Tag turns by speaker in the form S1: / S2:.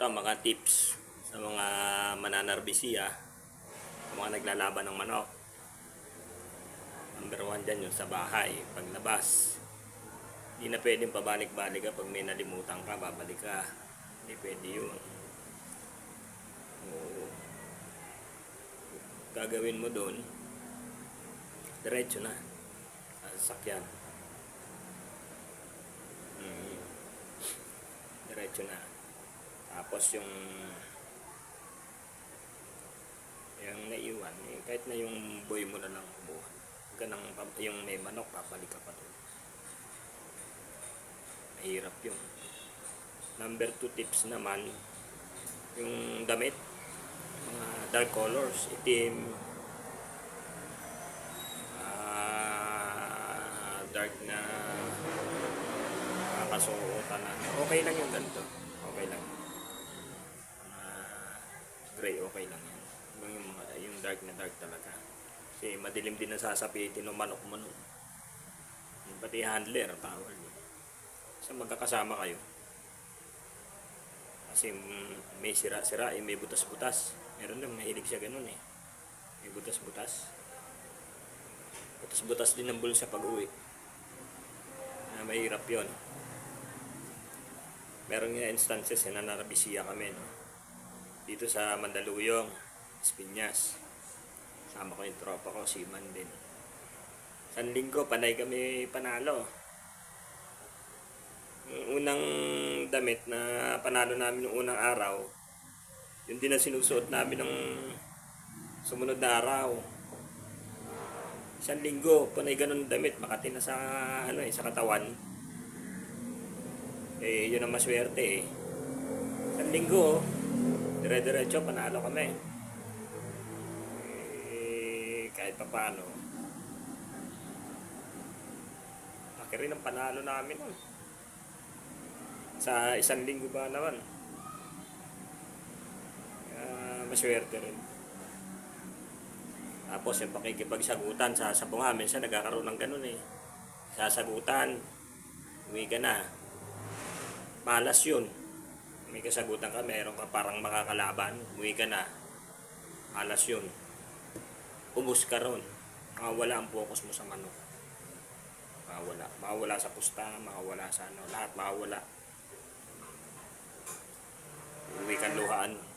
S1: ito mga tips sa mga mananarbisiya, mga naglalaban ng manok. Number one dyan yung sa bahay, paglabas. Hindi na pwedeng pabalik-balik ka pag may nalimutan ka, babalik ka. Hindi pwede yun. Oo. Gagawin mo doon, diretso na. Sa Sasakyan. Mm. Diretso na. Tapos yung yung naiwan, eh, kahit na yung boy mo na lang kumuha. Huwag ka nang, pap- yung may manok, papalik ka pa doon. Mahirap yun. Number two tips naman, yung damit, mga dark colors, itim, ah, dark na kakasuotan na. Okay lang yung ganito. Okay lang. Ah, gray, okay lang yan. Yung, yung, mga- yung dark na dark talaga. Kasi madilim din ang sasapitin ng manok mo nun. Pati handler, tawag. Sa magkakasama kayo. Kasi may sira-sira, eh, may butas-butas. Meron lang, mahilig siya ganun eh. May butas-butas. Butas-butas din ang bulsa pag uwi. Na mahirap yon. Meron nga instances eh, na narabisiya kami. No? Dito sa Mandaluyong, Espinas. Sama ko yung tropa ko, si Man din. San linggo, panay kami panalo. Unang damit na panalo namin yung unang araw, yun din ang sinusuot namin ng sumunod na araw. Isang linggo, panay ganun damit, makati na sa, ano, eh, sa katawan. Eh, yun ang maswerte eh. Isang linggo, dire-diretso, panalo kami. Eh, kahit pa paano. Laki rin ang panalo namin nun. Sa isang linggo ba naman. Uh, maswerte rin. Tapos yung pakikipagsagutan sa sabungan, minsan nagkakaroon ng ganun eh. Sasagutan, uwi ka na. Malas yun. May kasagutan ka, meron ka parang makakalaban, uwi ka na. Malas yun. Ubus ka ron. Makawala ang focus mo sa manok. Makawala. Makawala sa pusta, makawala sa ano, lahat makawala. Uwi ka luhaan.